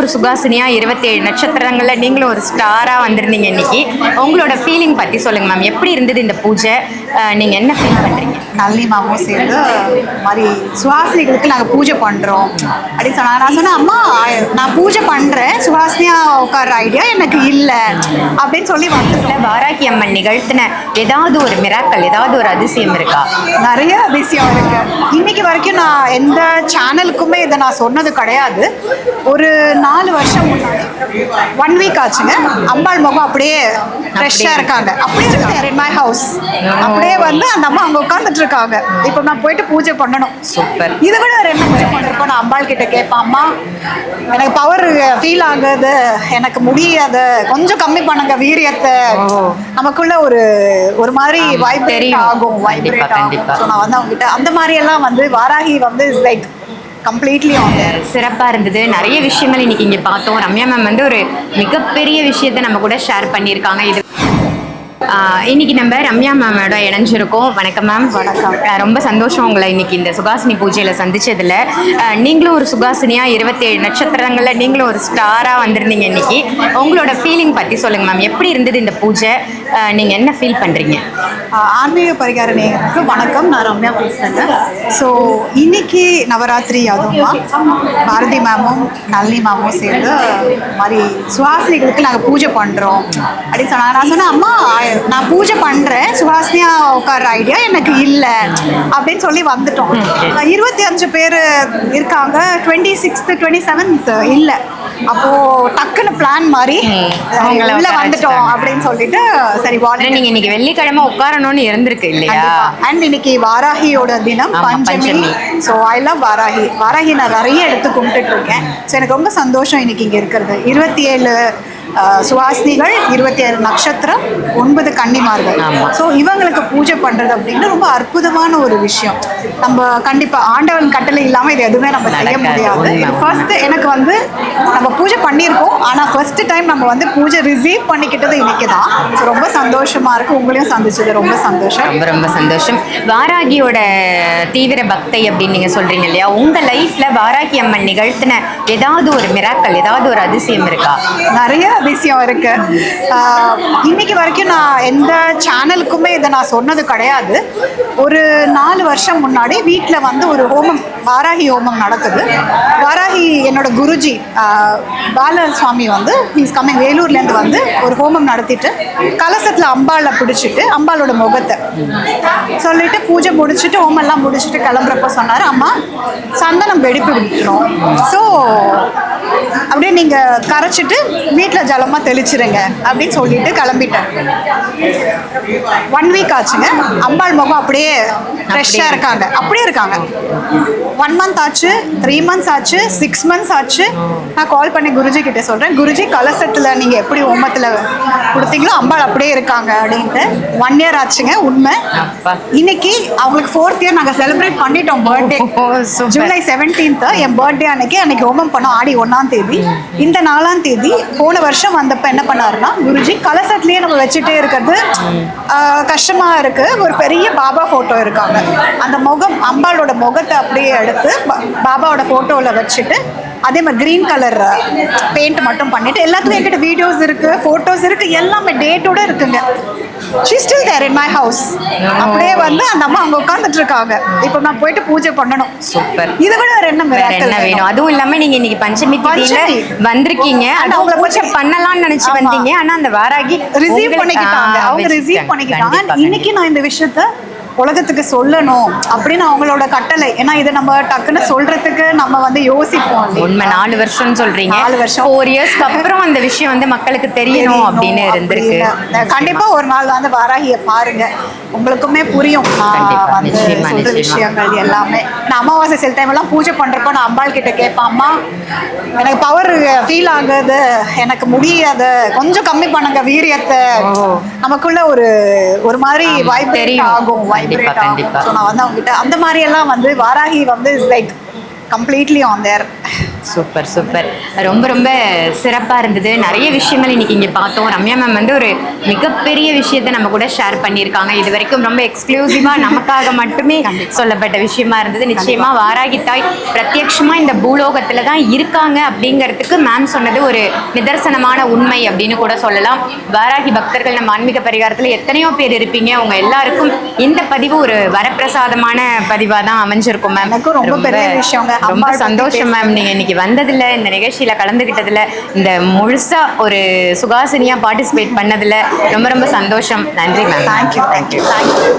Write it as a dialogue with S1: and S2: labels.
S1: ஒரு சுகாசினியா இருபத்தி ஏழு நீங்களும் ஒரு ஸ்டாரா வந்திருந்தீங்க இன்னைக்கு. உங்களோட ஃபீலிங் பத்தி சொல்லுங்க மேம் எப்படி இருந்தது இந்த பூஜை? அஹ், நீங்க என்ன ஃபீல் பண்றீங்க?
S2: நல்லி மாமும் சேர்ந்து மாதிரி சுவாசினிகளுக்கு நாங்கள் பூஜை பண்ணுறோம் அப்படின்னு சொன்னாங்க நான் சொன்னேன் அம்மா நான் பூஜை பண்ணுறேன் சுவாசினியா உட்கார ஐடியா எனக்கு இல்லை. அப்படின்னு சொல்லி
S1: இல்ல, வாராகி அம்மன் நிகழ்த்தின ஏதாவது ஒரு மிராக்கள் ஏதாவது ஒரு அதிசயம் இருக்கா?
S2: நிறைய அதிசயம் இருக்கு. இன்னைக்கு வரைக்கும் நான் எந்த சேனலுக்குமே இதை நான் சொன்னது கிடையாது. ஒரு நாலு வருஷம் முன்னாடி ஒன் வீக் ஆச்சுங்க. அம்பாள் முகம் அப்படியே ஃப்ரெஷ்ஷாக இருக்காங்க. அப்படியே இன் மை ஹவுஸ் அப்படியே வந்து அந்த அம்மா அங்கே உட்காந்துட்டு இருக்காங்க. இப்போ நான் போயிட்டு பூஜை பண்ணணும்.
S1: சூப்பர்.
S2: இதை விட வேற என்ன பூஜை பண்ணிருப்போம் நான் அம்பாள் கிட்ட கேட்பேன். அம்மா எனக்கு பவர் ஃபீல் ஆகுது. எனக்கு முடியாது. கொஞ்சம் கம்மி பண்ணுங்க வீரியத்தை. நமக்குள்ள ஒரு ஒரு மாதிரி வைப்ரேட். ஆகும். வைப்ரேட் ஸோ நான் வந்து அவங்க கிட்ட அந்த மாதிரி எல்லாம் வந்து வாராகி வந்து லைக் கம்ப்ளீட்லி ஆன்
S1: சிறப்பா இருந்தது. நிறைய விஷயங்கள் இன்னைக்கு இங்க பார்த்தோம். ரம்யா மேம் வந்து ஒரு மிகப்பெரிய விஷயத்தை நம்ம கூட ஷேர் பண்ணியிருக்காங்க. இது இன்னைக்கு நம்ம ரம்யா மேமோட இணைஞ்சிருக்கோம். வணக்கம் மேம் வணக்கம். ரொம்ப சந்தோஷம் உங்களை இன்னைக்கு இந்த சுகாசினி பூஜையில சந்திச்சதுல. நீங்களும் ஒரு சுகாசினியா இருபத்தி ஏழு நட்சத்திரங்கள்ல நீங்களும் ஒரு ஸ்டாரா வந்திருந்தீங்க இன்னைக்கு. உங்களோட ஃபீலிங் பத்தி சொல்லுங்க மேம் எப்படி இருந்தது இந்த பூஜை? ஆஹ் நீங்க என்ன ஃபீல் பண்றீங்க?
S2: ஆன்மீக பரிகார வணக்கம். நான் ரம்யா பேசுகிறேங்க ஸோ இன்னைக்கு நவராத்திரி அதுவுமா? பாரதி மேமும் நளினி மேமும் சேர்ந்து மாதிரி சுவாசினிகளுக்கு நாங்கள் பூஜை பண்ணுறோம் அப்படின்னு சொன்னாங்க. நான் சொன்னேன் அம்மா நான் பூஜை பண்ணுறேன் சுவாசினியா உட்கார ஐடியா எனக்கு இல்லை. அப்படின்னு சொல்லி வந்துட்டோம். இருபத்தி அஞ்சு பேர் இருக்காங்க. டுவெண்ட்டி சிக்ஸ்த்து டுவெண்ட்டி செவன்த் இல்லை. அப்போது டக்குன்னு பிளான் மாதிரி
S1: அவங்கள
S2: உள்ள வந்துட்டோம். அப்படின்னு சொல்லிட்டு சரி வாலண்டியர்
S1: நீங்க இன்னைக்கு வெள்ளிக்கிழமை உட்காரணும்னு இருந்திருக்கு இல்லையா?
S2: அண்ட் இன்னைக்கு வாராகியோட தினம் Panchami. So I love Varahi. Varahi நான் நிறைய எடுத்து கும்பிட்டுட்டு இருக்கேன். ஸோ எனக்கு ரொம்ப சந்தோஷம் இன்னைக்கு இங்கே இருக்கிறது. இருபத்தி ஏழு சுவாசினிகள் இருபத்தி ஏழு நட்சத்திரம் ஒன்பது கன்னிமார்கள். ஸோ இவங்களுக்கு பூஜை பண்ணுறது அப்படின்னு ரொம்ப அற்புதமான ஒரு விஷயம். நம்ம கண்டிப்பாக ஆண்டவன் கட்டளை இல்லாமல் இது எதுவுமே நம்ம செய்ய முடியாது. ஃபர்ஸ்ட் எனக்கு வந்து நம்ம பூஜை பண்ணியிருக்கோம். ஆனால் ஃபர்ஸ்ட் டைம் நம்ம வந்து பூஜை ரிசீவ் பண்ணிக்கிட்டது இன்னைக்கு தான் ஸோ ரொம்ப சந்தோஷமா இருக்கு. உங்களையும் சந்திச்சது ரொம்ப சந்தோஷம்.
S1: ரொம்ப ரொம்ப சந்தோஷம். வாராகியோட தீவிர பக்தை அப்படின்னு நீங்க சொல்றீங்க இல்லையா? உங்க லைஃப்ல வாராகி அம்மன் நிகழ்த்தின ஏதாவது ஒரு மிராக்கள் ஏதாவது ஒரு அதிசயம் இருக்கா?
S2: நிறைய அதிசயம் இருக்கு. இன்னைக்கு வரைக்கும் நான் எந்த சேனலுக்குமே இதை நான் சொன்னது கிடையாது. ஒரு நாலு வருஷம் முன்னாடி வீட்டில் வந்து ஒரு ஹோமம் வாராகி ஹோமம் நடக்குது. வாராகி என்னோட குருஜி பாலசுவாமி சுவாமி வந்து மீன்ஸ் கம்மிங் வேலூர்லேருந்து வந்து ஒரு ஹோமம் நடத்திட்டு கலசத்தில் அம்பாளை பிடிச்சிட்டு அம்பாளோட முகத்தை சொல்லிட்டு பூஜை முடிச்சுட்டு ஹோமெல்லாம் முடிச்சுட்டு கிளம்புறப்ப சொன்னார் அம்மா சந்தனம் வெடிப்பு விட்டுரும். ஸோ அப்படியே நீங்கள் கரைச்சிட்டு வீட்டில் ஜலமாக தெளிச்சிருங்க அப்படின்னு சொல்லிட்டு கிளம்பிட்டேன். ஒன் வீக் ஆச்சுங்க. அம்பாள் முகம் அப்படியே ஃப்ரெஷ்ஷாக இருக்காங்க. அப்படியே இருக்காங்க. ஒன் மந்த் ஆச்சு த்ரீ மந்த்ஸ் ஆச்சு சிக்ஸ் மந்த்ஸ் ஆச்சு. நான் கால் பண்ணி குருஜி கிட்ட சொல்கிறேன் குருஜி கலசத்தில் நீங்கள் எப்படி ஓமத்தில் கொடுத்தீங்களோ அம்பாள் அப்படியே இருக்காங்க அப்படின்ட்டு. ஒன் இயர் ஆச்சுங்க உண்மை. இன்னைக்கு அவங்களுக்கு ஃபோர்த் இயர் நாங்கள் செலிப்ரேட் பண்ணிட்டோம் பர்த்டே. ஜூலை செவன்டீன்த் என் பர்த்டே அன்னைக்கு அன்னைக்கு ஹோமம் பண்ணோம். ஆடி ஒன்றாம் தேதி இந்த நாலாம் தேதி போன வருஷம் வந்தப்ப என்ன பண்ணாருன்னா குருஜி கலசத்துலயே நம்ம வச்சுட்டே இருக்கிறது கஷ்டமா இருக்கு. ஒரு பெரிய பாபா ஃபோட்டோ இருக்காங்க. அந்த முகம் அம்பாளோட முகத்தை அப்படியே எடுத்து பா- பாபாவோட ஃபோட்டோவில் வச்சுட்டு அதே மாதிரி க்ரீன் கலர் பெயிண்ட் மட்டும் பண்ணிட்டு எல்லாத்துக்கும் என்கிட்ட வீடியோஸ் இருக்கு ஃபோட்டோஸ் இருக்கு எல்லாமே டேட்டோட இருக்குங்க. She still there in my house அப்படியே வந்து அந்த அம்மா அங்கே உட்காந்துட்டு இருக்காங்க. இப்போ நான் போயிட்டு பூஜை பண்ணணும்.
S1: சூப்பர்
S2: இதை விட வேற என்ன
S1: வேற என்ன வேணும்? அதுவும் இல்லாம நீங்க இன்னைக்கு பஞ்சமி திதியில. வந்திருக்கீங்க. அது
S2: அவங்கள
S1: பூஜை பண்ணலாம்னு நினைச்சு. வந்தீங்க. ஆனா அந்த வாராகி
S2: ரிசீவ் பண்ணிக்கிட்டாங்க. அவங்க ரிசீவ். பண்ணிக்கிட்டாங்க. இன்னைக்கு நான் இந்த விஷயத்த உலகத்துக்கு சொல்லணும் அப்படின்னு அவங்களோட கட்டளை ஏன்னா இதை நம்ம டக்குன்னு சொல்றதுக்கு நம்ம வந்து யோசிப்போம்?
S1: உண்மை நாலு வருஷம் சொல்றீங்க
S2: நாலு வருஷம்.
S1: ஃபோர் இயர்ஸ்க்கு அப்புறம் அந்த விஷயம் வந்து மக்களுக்கு தெரியணும் அப்படின்னு இருந்திருக்கு.
S2: கண்டிப்பா ஒரு நாள் வந்து வாராகிய பாருங்க உங்களுக்குமே புரியும் சொல்ற. விஷயங்கள் எல்லாமே நான் அமாவாசை சில டைம் எல்லாம் பூஜை பண்றப்ப நான் அம்பாள் கிட்ட கேட்பேன் அம்மா எனக்கு பவர் ஃபீல் ஆகுது எனக்கு முடியாது கொஞ்சம் கம்மி பண்ணுங்க வீரியத்தை. நமக்குள்ள ஒரு ஒரு மாதிரி
S1: தெரியும்.
S2: ஆகும் வைப்ரேட். ஆகும் ஸோ நான் வந்து அவங்க கிட்ட அந்த மாதிரி எல்லாம் வந்து வாராகி வந்து is like completely on there
S1: super super. ரொம்ப ரொம்ப சிறப்பாக இருந்தது. நிறைய விஷயங்கள் இன்னைக்கு இங்கே பார்த்தோம். ரம்யா மேம் வந்து ஒரு மிகப்பெரிய விஷயத்தை நம்ம கூட ஷேர் பண்ணியிருக்காங்க. இது வரைக்கும் ரொம்ப எக்ஸ்க்ளூசிவாக நமக்காக மட்டுமே சொல்லப்பட்ட விஷயமா இருந்தது. நிச்சயமாக வாராகி தாய் பிரத்யட்சமாக இந்த பூலோகத்தில் தான் இருக்காங்க அப்படிங்கிறதுக்கு மேம் சொன்னது ஒரு நிதர்சனமான உண்மை அப்படின்னு கூட சொல்லலாம். வாராகி பக்தர்கள் நம்ம ஆன்மீக பரிகாரத்தில் எத்தனையோ பேர் இருப்பீங்க. உங்க எல்லாருக்கும் இந்த பதிவு ஒரு வரப்பிரசாதமான பதிவாக தான் அமைஞ்சிருக்கும் மேம்
S2: ரொம்ப பெரிய விஷயங்க.
S1: ரொம்ப சந்தோஷம் மேம் நீங்க இன்னைக்கு வந்ததுல இந்த நிகழ்ச்சியில கலந்துகிட்டதுல இந்த முழுசா ஒரு சுகாசினியா பார்ட்டிசிபேட் பண்ணதுல ரொம்ப ரொம்ப சந்தோஷம். நன்றி மேம்
S2: தேங்க்யூ தேங்க்யூ தேங்க்யூ